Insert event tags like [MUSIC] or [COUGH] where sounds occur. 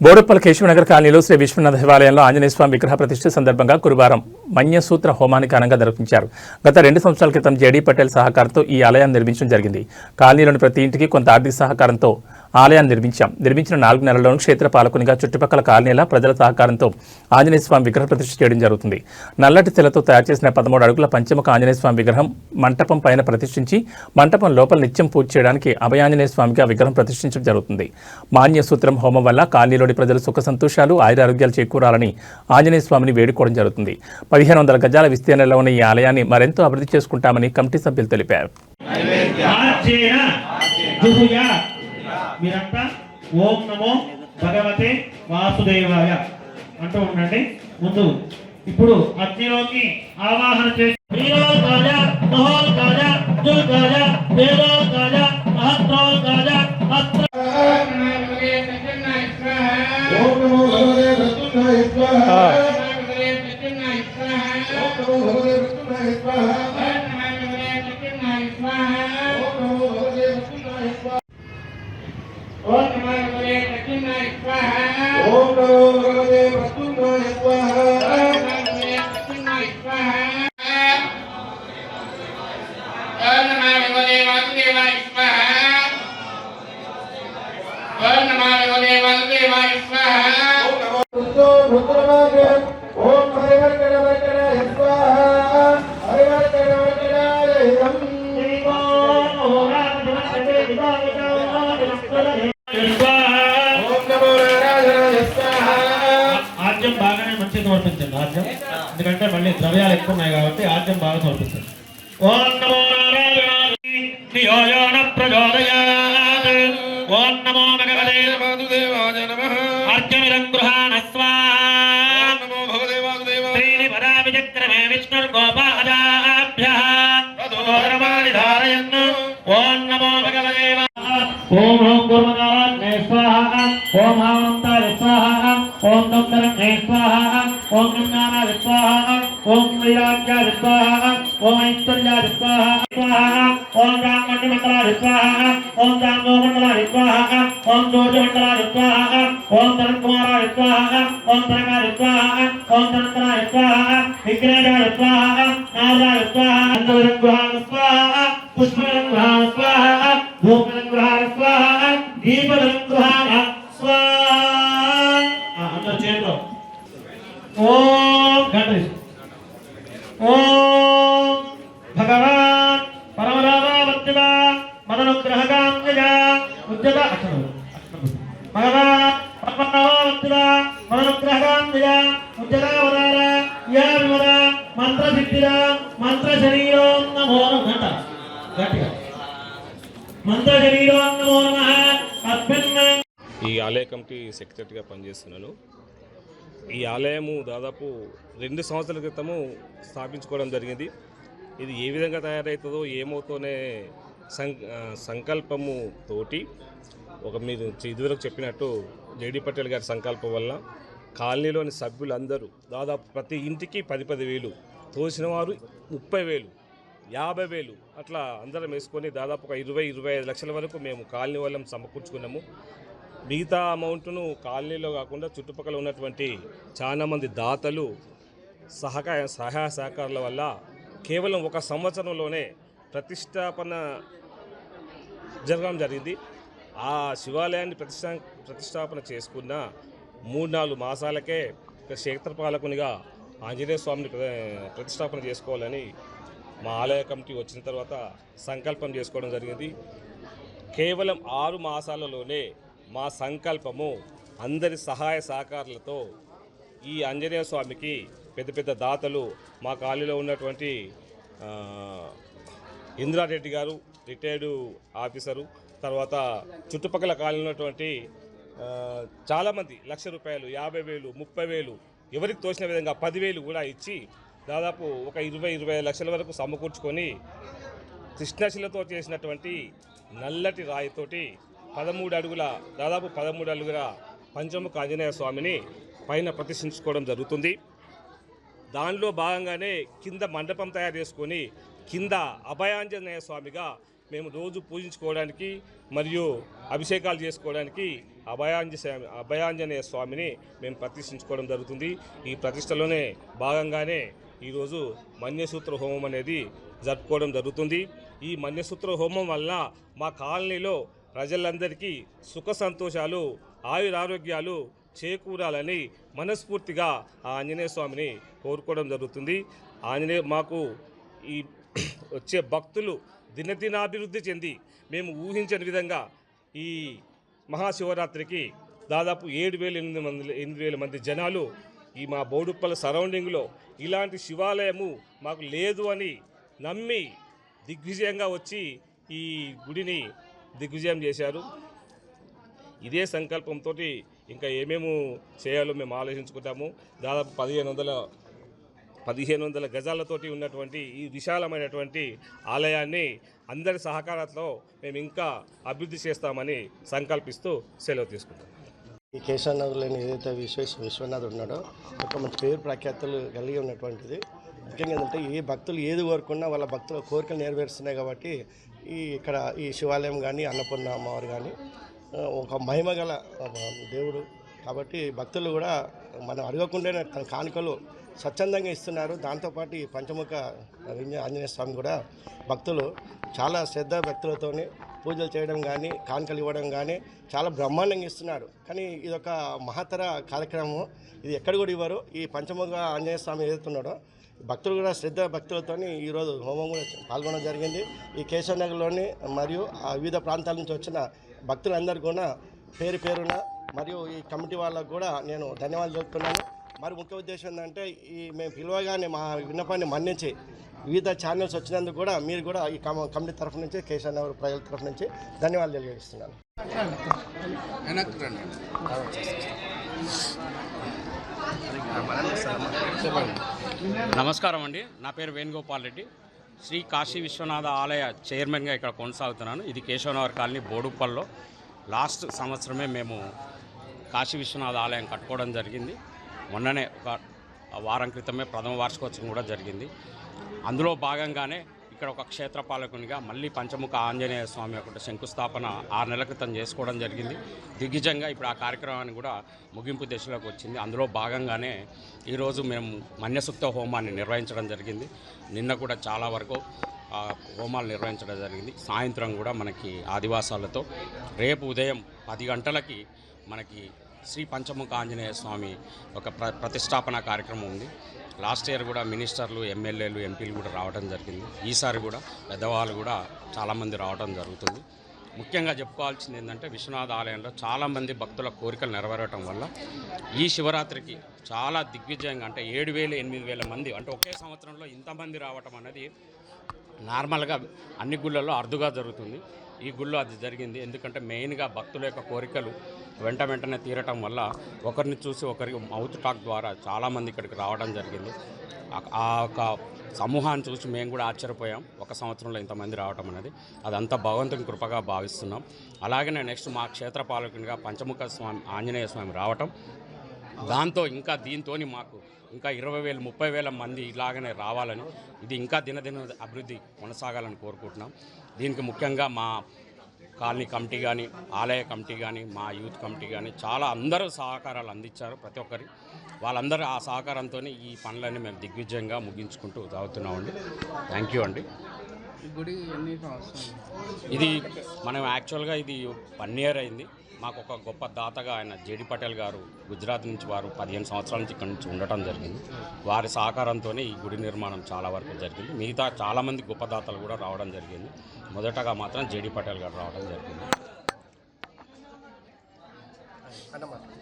బోడుప్పల్ కేశవనగర్ కాలనీలో శ్రీ విశ్వనాథ దేవాలయంలో ఆంజనేయ స్వామి విగ్రహ ప్రతిష్ఠ సందర్భంగా గురువారం మన్యసూత్ర హోమాన్ని ఘనంగా నిర్వహించారు గత రెండు సంవత్సరాల క్రితం జేడీ పటేల్ సహకారంతో ఈ ఆలయాన్ని నిర్మించడం జరిగింది. కాలనీలోని ప్రతి ఇంటికి కొంత ఆర్థిక సహకారంతో ఆలయాన్ని నిర్మించాం. నిర్మించిన నాలుగు నెలల్లోనూ క్షేత్ర పాలకునిగా చుట్టుపక్కల కాలనీల ప్రజల సహకారంతో ఆంజనేయ స్వామి విగ్రహ ప్రతిష్ఠ చేయడం జరుగుతుంది. నల్లటి తెలతో తయారు చేసిన పదమూడు అడుగుల పంచముఖ ఆంజనేయ స్వామి విగ్రహం మంటపం పైన ప్రతిష్ఠించి మంటపం లోపల నిత్యం పూజ చేయడానికి అభయాంజనేయ స్వామిగా విగ్రహం ప్రతిష్ఠించడం జరుగుతుంది. మాన్య సూత్రం హోమం వల్ల కాలనీలోని ప్రజలు సుఖ సంతోషాలు ఆయురారోగ్యాలు చేకూరాలని ఆంజనేయ స్వామిని వేడుకోవడం జరుగుతుంది. పదిహేను వందల గజాల విస్తీర్ణంలో ఉన్న ఈ ఆలయాన్ని మరెంతో అభివృద్ధి చేసుకుంటామని కమిటీ సభ్యులు తెలిపారు. మీరంతా ఓం నమో భగవతే వాసుదేవాయ అంటూ ఉండండి. ముందు ఇప్పుడు అగ్నిలోకి ఆవాహన చేసి ఓం నమో భగవతే వృత్తున్నాయ స్వాహ ఓం నమో వృత్తో సమర్పించండి ఆద్యం. ఎందుకంటే మళ్ళీ ద్రవ్యాలు ఎక్కువ ఉన్నాయి కాబట్టి ఆద్యం బాగా సమర్పించండి. ఓం నమో నారాయణ ఓం నమో ఓం ఓం వైరాగ్య విద్వాహ ఓం ఐశ్వర్య విద్వాహ విద్వాహ ఓం రామండి మండల విద్వాహ ఓం జాంబో మండల విద్వాహ ఓం జోజ మండల విద్వాహ ఓం తనన్ కుమార విద్వాహ ఓం తనక విద్వాహ ఓం తనకర విద్వాహ విఘ్నేశ విద్వాహ నారా విద్వాహ అంతరంగుహ విద్వాహ పుష్పరంగుహ విద్వాహ ధూపరంగుహ విద్వాహ దీపరంగుహ పరమరామావర్తివ మదనుగ్రహకాంగజ ఉద్యత అక్షరం భగవాన్ పరమరామావర్తివ మదనుగ్రహకాంగజ ఉద్యతావతార యా విమద మంత్రసిద్ధిర మంత్ర శరీరం నమో నమః గట్టిగా మంత్ర శరీరం నమో నమః అభ్యన్న ఈ ఆలయ కమిటీ సెక్రటరీగా పనిచేస్తున్నాను. ఈ ఆలయము దాదాపు రెండు సంవత్సరాల క్రితము స్థాపించుకోవడం జరిగింది. ఇది ఏ విధంగా తయారవుతుందో ఏమవుతోనే సం సంకల్పము తోటి ఒక మీరు ఇదివరకు చెప్పినట్టు జేడీ పటేల్ గారి సంకల్పం వల్ల కాలనీలోని సభ్యులందరూ దాదాపు ప్రతి ఇంటికి పది పది వేలు తోసిన వారు ముప్పై వేలు యాభై వేలు అట్లా అందరం వేసుకొని దాదాపు ఒక ఇరవై ఇరవై ఐదు లక్షల వరకు మేము కాలనీ వాళ్ళం సమకూర్చుకున్నాము. మిగతా అమౌంట్ను కాలనీలో కాకుండా చుట్టుపక్కల ఉన్నటువంటి చాలామంది దాతలు సహకార సహాయ సహకారాల వల్ల కేవలం ఒక సంవత్సరంలోనే ప్రతిష్టాపన జరగడం జరిగింది. ఆ శివాలయాన్ని ప్రతిష్టా ప్రతిష్టాపన చేసుకున్న మూడు నాలుగు మాసాలకే క్షేత్రపాలకునిగా ఆంజనేయ స్వామిని ప్ర- ప్రతిష్టాపన చేసుకోవాలని మా ఆలయ కమిటీ వచ్చిన తర్వాత సంకల్పం చేసుకోవడం జరిగింది. కేవలం ఆరు మాసాలలోనే మా సంకల్పము అందరి సహాయ సహకారాలతో ఈ ఆంజనేయ స్వామికి పెద్ద పెద్ద దాతలు మా కాలనీలో ఉన్నటువంటి ఇందిరారెడ్డి గారు రిటైర్డు ఆఫీసరు తర్వాత చుట్టుపక్కల కాలనీ ఉన్నటువంటి చాలామంది లక్ష రూపాయలు యాభై వేలు ముప్పై వేలు ఎవరికి తోచిన విధంగా పదివేలు కూడా ఇచ్చి దాదాపు ఒక ఇరవై ఇరవై ఐదు లక్షల వరకు సమకూర్చుకొని కృష్ణశిలతో చేసినటువంటి నల్లటి రాయితోటి పదమూడు అడుగుల దాదాపు పదమూడు అడుగుల పంచముఖ ఆంజనేయ స్వామిని పైన ప్రతిష్ఠించుకోవడం జరుగుతుంది. దానిలో భాగంగానే కింద మండపం తయారు చేసుకొని కింద అభయాంజనేయ స్వామిగా మేము రోజు పూజించుకోవడానికి మరియు అభిషేకాలు చేసుకోవడానికి అభయాంజ స్వామి అభయాంజనేయ స్వామిని మేము ప్రతిష్ఠించుకోవడం జరుగుతుంది. ఈ ప్రతిష్టలోనే భాగంగానే ఈరోజు మన్యసూత్ర హోమం అనేది జరుపుకోవడం జరుగుతుంది. ఈ మన్యసూత్ర హోమం వల్ల మా కాలనీలో ప్రజలందరికీ సుఖ సంతోషాలు ఆయురారోగ్యాలు చేకూరాలని మనస్ఫూర్తిగా ఆ ఆంజనేయ స్వామిని కోరుకోవడం జరుగుతుంది. ఆంజనేయ మాకు ఈ [CLEARS THROAT] వచ్చే భక్తులు దినదినాభివృద్ధి చెంది మేము ఊహించని విధంగా ఈ మహాశివరాత్రికి దాదాపు ఏడు వేల ఎనిమిది మంది ఎనిమిది వేల మంది జనాలు ఈ మా బోడుప్పల సరౌండింగ్లో ఇలాంటి శివాలయము మాకు లేదు అని నమ్మి దిగ్విజయంగా వచ్చి ఈ గుడిని దిగ్విజయం చేశారు. ఇదే సంకల్పంతో ఇంకా ఏమేమి చేయాలో మేము ఆలోచించుకుంటాము. దాదాపు పదిహేను వందల పదిహేను వందల గజాలతోటి ఉన్నటువంటి ఈ విశాలమైనటువంటి ఆలయాన్ని అందరి సహకారంతో మేము ఇంకా అభివృద్ధి చేస్తామని సంకల్పిస్తూ సెలవు తీసుకుంటాం. ఈ కేశవనగర్లోని ఏదైతే విశ్వేశ విశ్వనాథ్ ఉన్నాడో ఒక మంచి పేరు ప్రఖ్యాతులు కలిగి ఉన్నటువంటిది. ముఖ్యంగా ఏంటంటే ఏ భక్తులు ఏది కోరుకున్నా వాళ్ళ భక్తుల కోరికలు నెరవేరుస్తున్నాయి కాబట్టి ఈ ఇక్కడ ఈ శివాలయం కానీ అన్నపూర్ణ అమ్మవారు కానీ ఒక మహిమ గల దేవుడు. కాబట్టి భక్తులు కూడా మనం అడగకుండానే తన కానుకలు స్వచ్ఛందంగా ఇస్తున్నారు. దాంతోపాటు ఈ పంచముఖ ఆంజనేయ స్వామి కూడా భక్తులు చాలా శ్రద్ధ భక్తులతోని పూజలు చేయడం కానీ కానుకలు ఇవ్వడం కానీ చాలా బ్రహ్మాండంగా ఇస్తున్నారు. కానీ ఇది ఒక మహత్తర కార్యక్రమం ఇది ఎక్కడ కూడా ఇవ్వరు. ఈ పంచముఖ ఆంజనేయ స్వామి ఏదైతున్నాడో భక్తులు కూడా శ్రద్ధ భక్తులతోని ఈరోజు హోమం కూడా పాల్గొనడం జరిగింది. ఈ కేశవ నగర్లోని మరియు వివిధ ప్రాంతాల నుంచి వచ్చిన భక్తులందరూ కూడా పేరు పేరున మరియు ఈ కమిటీ వాళ్ళకు కూడా నేను ధన్యవాదాలు చెప్తున్నాను మరి ముఖ్య ఉద్దేశం ఏంటంటే ఈ మేము పిలువగానే మా విన్నపాన్ని మన్నించి వివిధ ఛానల్స్ వచ్చినందుకు కూడా మీరు కూడా ఈ కమ- కమిటీ తరఫు నుంచి కేశవ నగర్ ప్రజల తరఫు నుంచి ధన్యవాదాలు తెలియజేస్తున్నాను. నమస్కారం అండి. నా పేరు వేణుగోపాల్ రెడ్డి. శ్రీ కాశీ విశ్వనాథ ఆలయ చైర్మన్గా ఇక్కడ కొనసాగుతున్నాను. ఇది కేశవనగర్ కాలనీ బోడుప్పల్లో లాస్ట్ సంవత్సరమే మేము కాశీ విశ్వనాథ ఆలయం కట్టుకోవడం జరిగింది. మొన్ననే ఒక వారం క్రితమే ప్రథమ వార్షికోత్సవం కూడా జరిగింది. అందులో భాగంగానే ఇక్కడ ఒక క్షేత్రపాలకునిగా మళ్ళీ పంచముఖ ఆంజనేయ స్వామి ఒకటి శంకుస్థాపన ఆరు నెలల క్రితం చేసుకోవడం జరిగింది. దిగ్విజంగా ఇప్పుడు ఆ కార్యక్రమాన్ని కూడా ముగింపు దశలోకి వచ్చింది. అందులో భాగంగానే ఈరోజు మేము మన్యసుక్త హోమాన్ని నిర్వహించడం జరిగింది. నిన్న కూడా చాలా వరకు హోమాలు నిర్వహించడం జరిగింది. సాయంత్రం కూడా మనకి ఆదివాసాలతో రేపు ఉదయం పది గంటలకి మనకి శ్రీ పంచముఖ ఆంజనేయ స్వామి ఒక ప్ర ప్రతిష్టాపన కార్యక్రమం ఉంది. లాస్ట్ ఇయర్ కూడా మినిస్టర్లు ఎమ్మెల్యేలు ఎంపీలు కూడా రావడం జరిగింది. ఈసారి కూడా పెద్దవాళ్ళు కూడా చాలామంది రావడం జరుగుతుంది. ముఖ్యంగా చెప్పుకోవాల్సింది ఏంటంటే విశ్వనాథ ఆలయంలో చాలామంది భక్తుల కోరికలు నెరవేరటం వల్ల ఈ శివరాత్రికి చాలా దిగ్విజయంగా అంటే ఏడు వేల ఎనిమిది వేల మంది అంటే ఒకే సంవత్సరంలో ఇంతమంది రావటం అనేది నార్మల్గా అన్ని గుళ్ళల్లో అరుదుగా జరుగుతుంది. ఈ గుళ్ళో అది జరిగింది. ఎందుకంటే మెయిన్గా భక్తుల యొక్క కోరికలు వెంట వెంటనే తీరటం వల్ల ఒకరిని చూసి ఒకరికి మౌత్ టాక్ ద్వారా చాలామంది ఇక్కడికి రావడం జరిగింది. ఆ- యొక్క ఒక సమూహాన్ని చూసి మేము కూడా ఆశ్చర్యపోయాం. ఒక సంవత్సరంలో ఇంతమంది రావటం అనేది. అదంతా భగవంతుని కృపగా భావిస్తున్నాం. అలాగనే నెక్స్ట్ మా క్షేత్ర పాలకునిగా పంచముఖ స్వామి ఆంజనేయ స్వామి రావటం. దాంతో ఇంకా దీంతోని మాకు ఇంకా ఇరవై వేలు ముప్పై వేల మంది ఇలాగనే రావాలని. ఇది ఇంకా దినదిన అభివృద్ధి కొనసాగాలని కోరుకుంటున్నాం. దీనికి ముఖ్యంగా మా కాలనీ కమిటీ కానీ ఆలయ కమిటీ కానీ మా యూత్ కమిటీ కానీ చాలా అందరూ సహకారాలు అందించారు ప్రతి ఒక్కరి. వాళ్ళందరూ ఆ సహకారంతో ఈ పనులన్నీ మేము దిగ్విజయంగా ముగించుకుంటూ సాగుతున్నామండి థ్యాంక్ యూ అండి. గుడి ఎన్ని ఇది మనం యాక్చువల్గా ఇది వన్ ఇయర్ అయింది. మాకు ఒక గొప్ప దాతగా ఆయన జేడి పటేల్ గారు గుజరాత్ నుంచి వారు పదిహేను సంవత్సరాల నుంచి ఇక్కడ నుంచి ఉండటం జరిగింది. వారి సహకారంతోనే ఈ గుడి నిర్మాణం చాలా వరకు జరిగింది. మిగతా చాలామంది గొప్ప దాతలు కూడా రావడం జరిగింది. మొదటగా మాత్రం జేడి పటేల్ గారు రావడం జరిగింది. అన్నమాట.